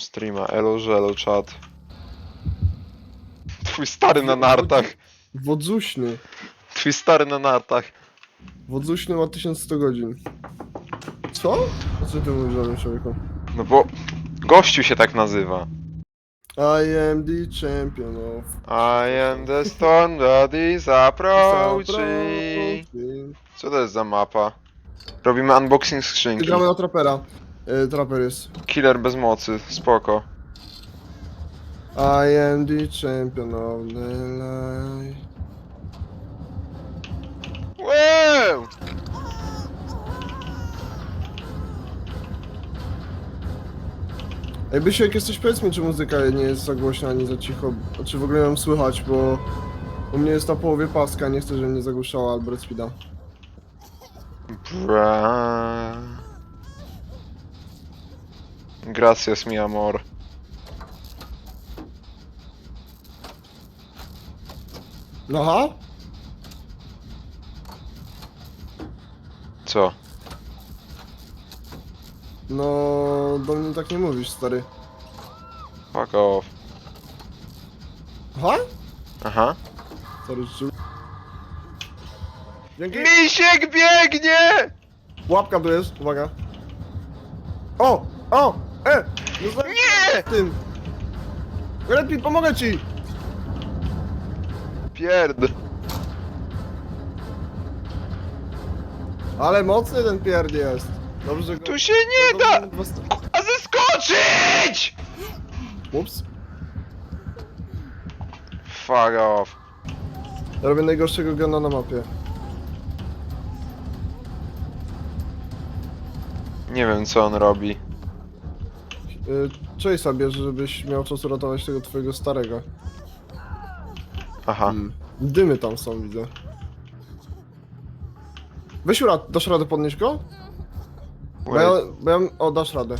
streama. Elo, żelo, czat. Twój stary na nartach. Wodzuśny. Twój stary na nartach. Wodzuśny ma 1100 godzin. Co? O co ty mówisz o tym człowieku? No bo gościu się tak nazywa. I am the champion of... I am the storm that is approaching. Co to jest za mapa? Robimy unboxing skrzynki. Gramy na trapera. E, traper jest. Killer bez mocy, spoko. I am the champion of the light. Wow! Ej, Bysiek, jesteś powiedz mi, czy muzyka nie jest za głośna, ani za cicho, czy w ogóle ją słychać, bo u mnie jest na połowie paska, nie chcę, żeby mnie zagłuszała albo Red Speeda. Bra. Gracias mi amor. No ha? Co? No, do mnie tak nie mówisz, stary. Fuck off. Ha? Aha. Sorry, czy... Dzięki. Misiek biegnie! Łapka tu jest, uwaga. O! O! E! No za- Nie! Tym! Lepiej pomogę ci! Pierd. Ale mocny ten pierd jest. Dobrze, że go... Tu się nie da! Dobrze, że was- A zeskoczyć! Ups. Fuck off. Robię najgorszego gena na mapie. Nie wiem co on robi. Yy, Cześć sobie, żebyś miał czas uratować tego twojego starego. Aha. Mm. Dymy tam są, widzę. Weź dasz radę podnieść go? Bo ja, Wait. bo ja, o, dasz radę.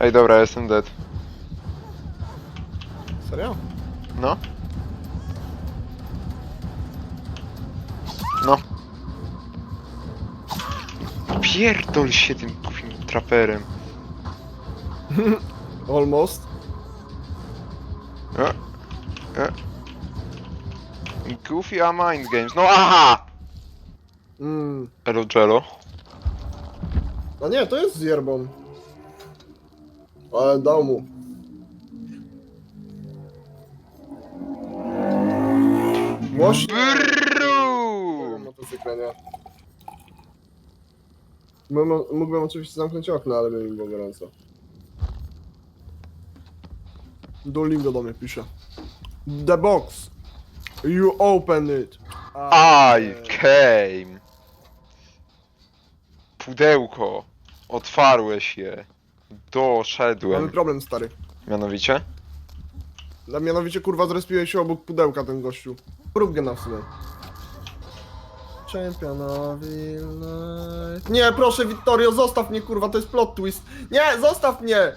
Ej dobra, jestem dead. Serio? No. Pierdol się tym kurwim traperem. Almost. E, e. Goofy a mind games. No aha! Mm. Elo Jello. A nie, to jest z yerbą. Ale dał mu. Głośno. Brrrru! Motocykla, nie. Mógłbym, mógłbym oczywiście zamknąć okno, ale by mi było gorąco. Duolingo do mnie pisze. The box. You open it. I came. Pudełko. Otwarłeś je. Mamy Doszedłem. problem, stary. Mianowicie? Mianowicie kurwa zrespiłeś się obok pudełka ten gościu. Rób gena w sumie. Championowi night. Nie, proszę Vittorio, zostaw mnie kurwa, to jest plot twist. Nie, zostaw mnie!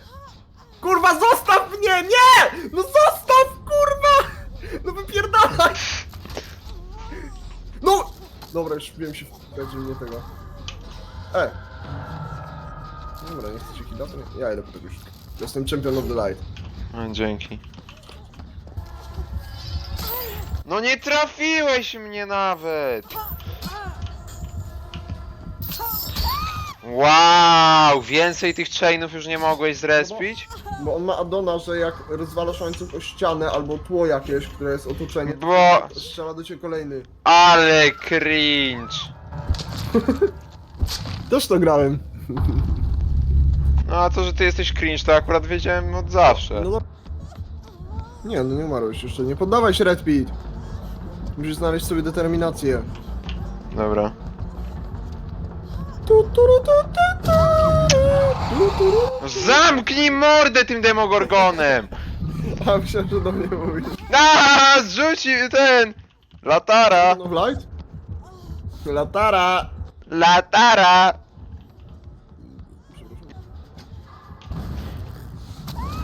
Kurwa, zostaw mnie! Nie! No zostaw, kurwa! No wypierdalaj! No! Dobra, już wiem się w nie tego. E! Dobra, nie chcecie killa, to nie. Ja idę po tego już. Jestem champion of the light. No, dzięki. No nie trafiłeś mnie nawet! Wow! Więcej tych chainów już nie mogłeś zrespić? Bo on ma addona, że jak rozwalasz łańcuch o ścianę albo tło jakieś, które jest otoczenie, Bo... to strzela do ciebie kolejny. Ale cringe! Też to grałem. No a to, że ty jesteś cringe, to akurat wiedziałem od zawsze. No do... Nie, no nie umarłeś jeszcze. Nie poddawaj się, Red Pit. Musisz znaleźć sobie determinację. Dobra. Tu, turu, tu, tu, tu, tu, turu. No zamknij mordę tym demogorgonem! A myślałem, że do mnie mówisz. A, zrzucił ten! Latara! No light? Latara! Latara!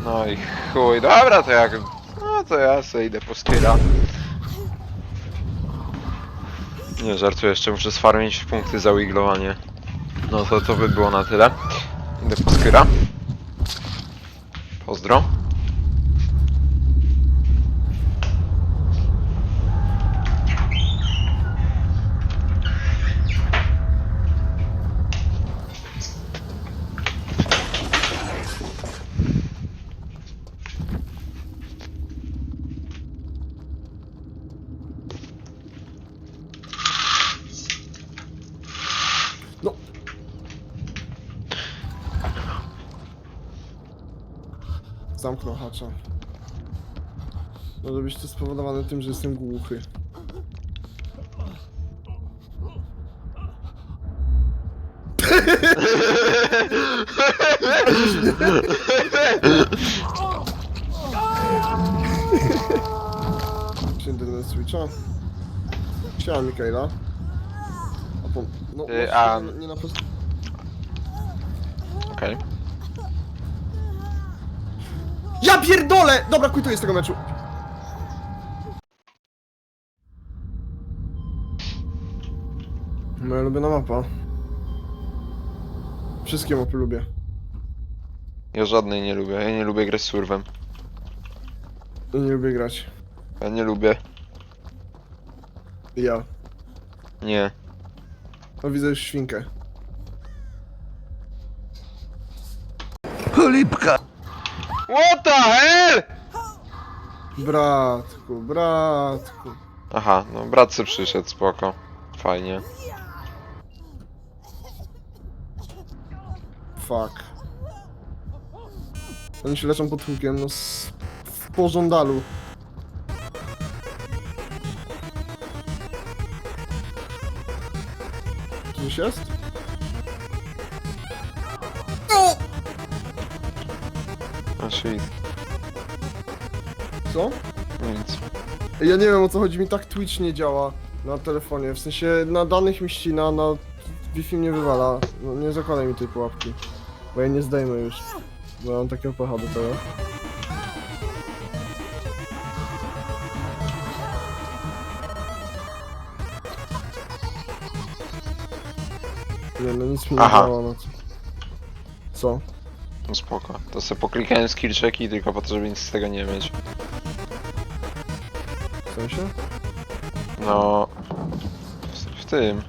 No i chuj, dobra to jak... No to ja sobie idę po styla. Nie, żartuję, jeszcze muszę sfarmić punkty za wiglowanie. No to to by było na tyle. Idę po skyra. Pozdro. Zamknął hacza. Może być to spowodowane tym, że jestem głuchy. Czy internet switcha? Siema Mikaela. A po... No, Ty, no, a- nie, nie na post... Ja pierdolę! Dobra, quituję z tego meczu. Moja ulubiona mapa. Wszystkie mapy lubię. Ja żadnej nie lubię. Ja nie lubię grać z surwem. Nie lubię grać. Ja nie lubię. Ja. Nie. O, widzę już świnkę. What the hell? Bratku, bratku. Aha, no brat se przyszedł, spoko. Fajnie. Fuck. Oni się leczą pod hukiem, no s... w pożądalu. Coś jest? Shit. Co? Nic. Ja nie wiem o co chodzi, mi tak Twitch nie działa na telefonie, w sensie na danych mi ścina, na Wi-Fi mnie wywala. No, nie zakładaj mi tej pułapki, bo ja nie zdejmę już, bo mam takiego pecha do tego. Nie no nic mi nie Aha. działa, no co? Co? No spoko. To sobie poklikałem skill checki tylko po to, żeby nic z tego nie mieć. W sensie? No... W, w tym.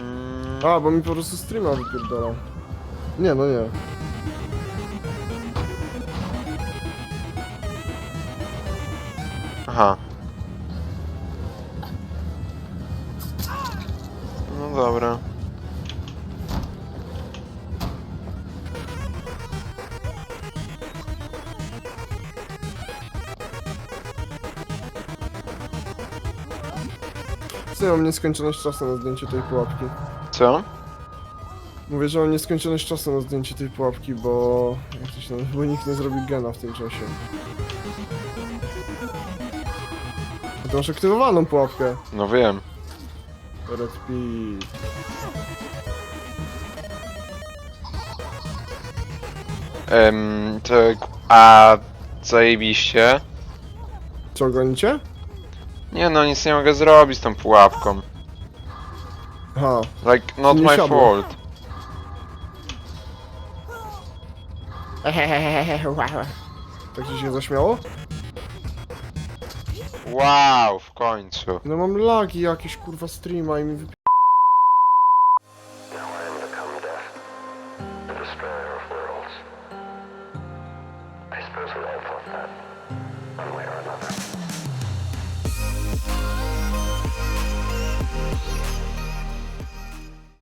Mm, A, bo mi po prostu streama wypierdala. Nie, no nie. aha. No dobra. Ja mam nieskończoność czasu na zdjęcie tej pułapki. Co? Mówię, że mam nieskończoność czasu na zdjęcie tej pułapki, bo... Jak to się nazywa? Bo nikt nie zrobi gena w tym czasie. A Ty masz aktywowaną pułapkę. No wiem. Red Pit. Em, to... A... Zajebiście. Co, gonicie? Nie no, nic nie mogę zrobić z tą pułapką. Aha. Like, not Nie my siadło. fault. Tak ci się zaśmiało? Wow, w końcu. No mam lagi jakieś kurwa streama i mi wyp...